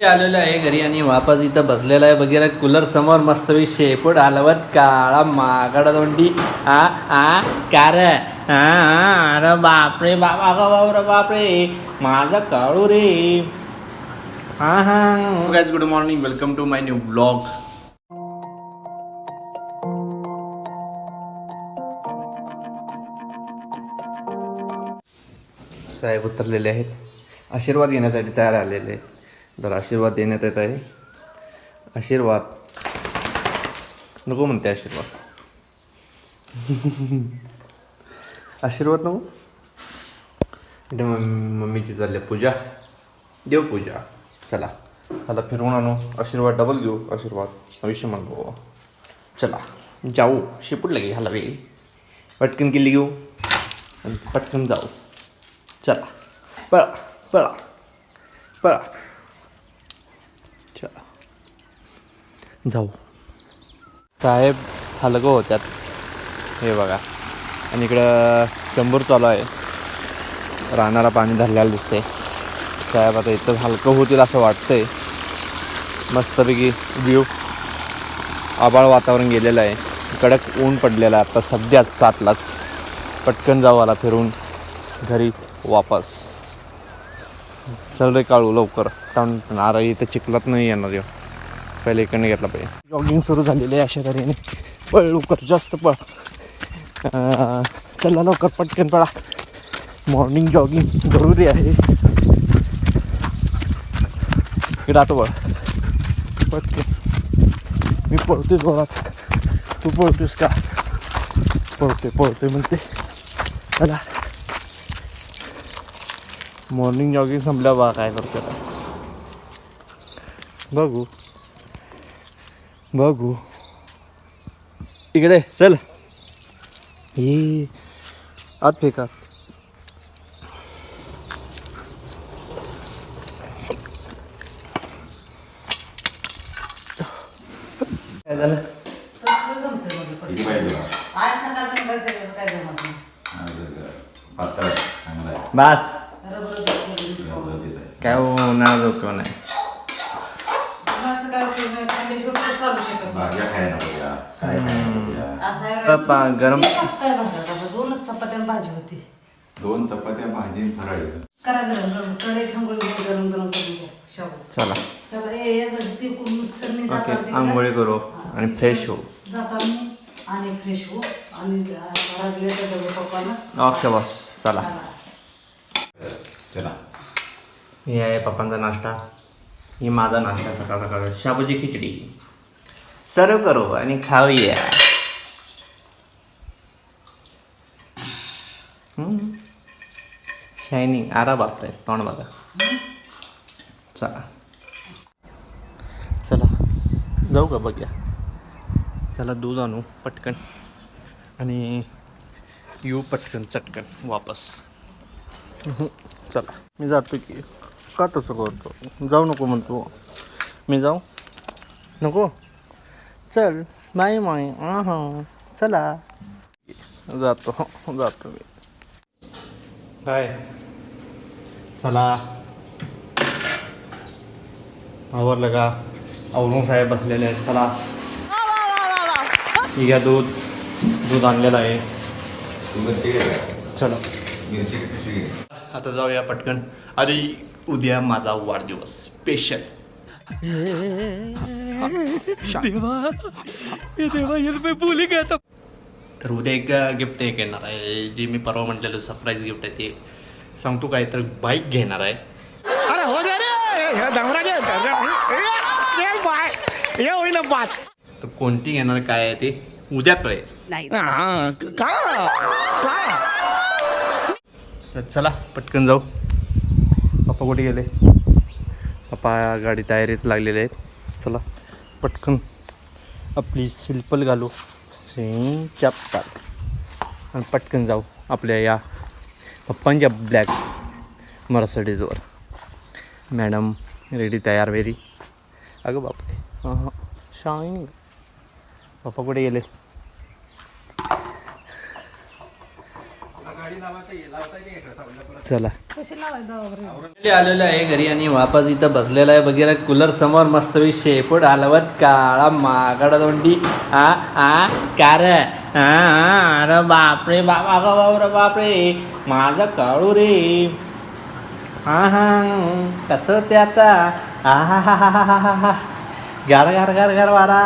आलेलो आहे घरी आणि वापस इथं बसलेला आहे. वगैरे कूलर समोर मस्त शेपूट हलवत काळा मागड दोंडी. आ आ कार. अरे बापरे बाबा ग बापरे बापरे. माझा काळू रे. हा. हा guys good morning welcome to my new blog साहेब उतरलेले आहेत. आशीर्वाद घेण्यासाठी तयार आलेले आहेत. जर आशीर्वाद देण्यात येत आहे. आशीर्वाद. नको म्हणते आशीर्वाद. आशीर्वाद नको? इथे मम्मी मम्मीची चालली पूजा. देव पूजा. चला. आता फिरवून आणू. आशीर्वाद डबल घेऊ. आशीर्वाद. आयुष्य म्हणतो चला. जाऊ. शेपूट लगे ह्याला वेगळी पटकन किल्ली घेऊ. आणि पटकन जाऊ. चला. पळा. पळा. पळा. जाऊ. साहेब हलगं होत्यात. हे बघा. आणि इकडं चंबूर चालू आहे. रानाला पाणी धरलेलं दिसते साहेब आता इथं हलकं होतील असं वाटतंय. मस्तपैकी व्ह्यू आबाळ वातावरण गेलेलं आहे. कडक ऊन पडलेलं आहे. आता सध्याच सातलाच. पटकन जाऊ आला फिरून. घरी वापस. चल रे काळू लवकर. कारण अरे इथं चिखलात नाही येणार येऊ पहिले इकडनं घेतला पाहिजे. जॉगिंग सुरू झालेली आहे अशा तऱ्हेने पळ लवकर जास्त पळ. चला लवकर पटकन पळा. मॉर्निंग जॉगिंग जरुरी आहे. इकडं आता पळ. पटकन. मी पळतोय जोरात. तू पळतोयस का? पळतोय पळतोय म्हणते. चला. मॉर्निंग जॉगिंग संपल्या बा काय करतो बघू. बघू. इकडे चल. ये. आत फेका काय झालं. बास. काय होणार डोकं नाही चालू शकत नाही. भाज्या खायला पाहिजे काय खायला पाहिजे असं आहे पप्पा, रे. गरम- ते कसं काय भाकऱ्या टाका? दोनच चपात्या आणि भाजी होती दोन चपात्या भाजी आणि फराळीचं करा गरम गरम कढई थांबून गरम गरम करून घ्या शाबू चला चला ए ये ती मिक्सरने ओके आंघोळी करू आणि फ्रेश हो मी आणि फ्रेश हो आणि घरात पप्पाला ओके बॉस चला चला हे आहे पप्पांचा नाश्ता ही माझा नाश्ता सकाळ सकाळ शाबूची खिचडी सर्व करू आणि खाऊया शायनिंग आरा बापरे तोंड बघा. चला. चला. जाऊ का बघूया. चला दूध आणू पटकन. आणि येऊ पटकन चटकन वापस. चला. मी जातो की. का तसं करतो? जाऊ नको म्हणतो. मी जाऊ? नको? चल बाय माय हां चला. जातो हो जातो मी. काय? चला. आवरलं का? आवरून साहेब बसलेले आहेत. चला. ठीक आहे दूध दूध आणलेलं आहे? चला. आता जाऊया पटकन. अरे उद्या माझा वाढदिवस. स्पेशल तर उद्या एक गिफ्ट एक येणार आहे. जे मी परवा म्हटलेलं सरप्राईज गिफ्ट आहे ते. सांगतो काय तर बाईक घेणार आहे. अरे हो दे रे! हे होईल बात. तर कोणती घेणार काय आहे ते? उद्या कळेल. हा, का? चला पटकन जाऊ. पप्पा कुठे गेले? पप्पा गाडी तयारीत लागलेले आहेत. चला पटकन आपली सिल्पल घालू. सेम चप्पल आणि पटकन जाऊ आपल्या या पप्पांच्या ब्लॅक मर्सडीजवर मॅडम रेडी तयार वेरी अगं बापरे. हां हां शाईन पप्पा कुठे गेले? चला. आलेलो आहे घरी आणि वापस इथं बसलेला आहे. वगैरे कूलर समोर मस्त शेपूट हलवत काळा मागड दोंडी. आ आ कार. हा हा, अरे बापरे बाबा ग बापरे बापरे. माझं काळू रे. हा हा कसं ते आता? आ हा हा हा हा हा हा. गार गार गार गार वारा.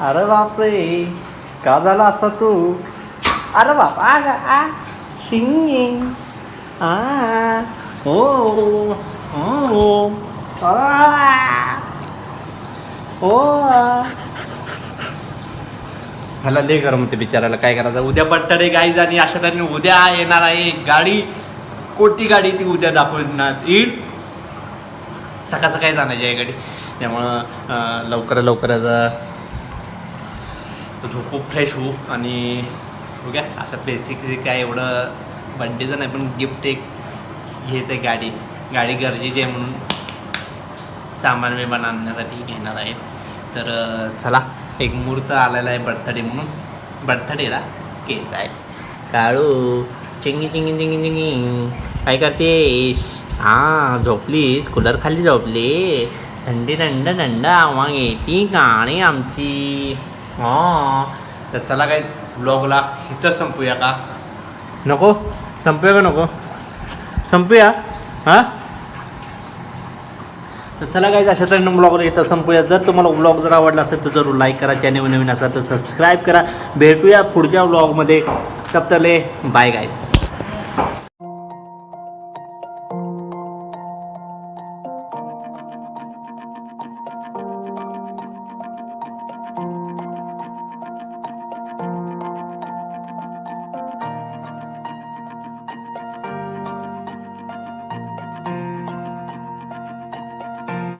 अरे बापरे. का झाला असं तू? अरे बापा आ, आ शिंग आ ओ ओ ओ मला लय गरम होते बिचारायला काय करायचं उद्या बर्थडे गाईज आणि अशा तऱ्हेने उद्या येणार आहे गाडी कोटी गाडी ती उद्या दाखवणार येईल सकाळ सकाळी जाण्याची आहे गाडी त्यामुळं लवकर लवकर लवकरच झोपू फ्रेश होऊ आणि ओके असं बेसिक काय एवढं बड्डेचं नाही पण गिफ्ट एक घ्यायचं आहे गाडी. गाडी गरजेची आहे म्हणून सामान बिमान आणण्यासाठी घेणार आहेत. तर चला एक मुहूर्त आलेला आहे बर्थडे म्हणून. बर्थडेला केस आहे. काळू चिंगी चिंगी चिंगी चिंगी. काय करतेस? हां झोपलीस? कूलर खाली झोपली थंडी थंड थंड आव्हा येते गाणी आमची. हां. तर चला काय ब्लॉगला इथं संपूया का? नको. संपूया का नको? संपूया? हां? तर चला काय अशा तऱ्हेने ब्लॉगला इथं संपूया. जर तुम्हाला ब्लॉग जर आवडला असेल तर जरूर लाईक करा. चॅनल नवीन असाल तर सबस्क्राईब करा. भेटूया पुढच्या ब्लॉगमध्ये सप्तले बाय गाईज